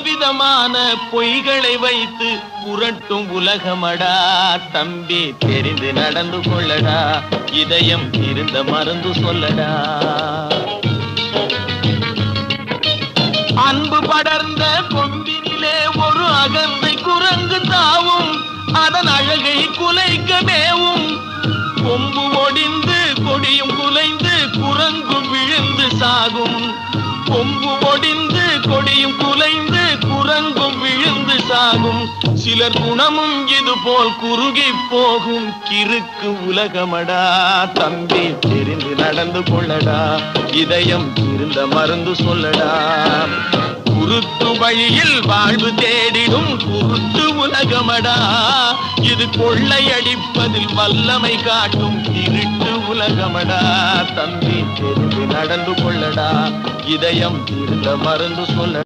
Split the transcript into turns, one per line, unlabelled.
பலவிதமான பொய்களை வைத்து புரட்டும் உலகமடா. தம்பி தெரிந்து நடந்து கொள்ளடா. இதயம் இருந்த மருந்து சொல்லடா. அன்பு படர்ந்த கொம்பினிலே ஒரு அகந்தை குரங்கு தாவும். அதன் அழகை குலைக்க மேவும். கொம்பு ஒடிந்து கொடியும் குலைந்து குரங்கும் விழுந்து சாகும். கொம்பு ஒடிந்து விழுந்து சாகும். சிலர் குணமும் இது போல் குறுகி போகும். கிறுக்கு உலகமடா தம்பி தெரிந்து நடந்து கொள்ளடா. இதயம் இருந்த மருந்து சொல்லடா. குருத்து வழியில் வாழ்வு தேடிடும் குருத்து உலகமடா. இது கொள்ளையடிப்பதில் வல்லமை காட்டும் திருட்டு உலகமடா. தம்பி தெரிந்து நடந்து கொள்ளடா. இதயம் இருந்த மருந்து சொல்ல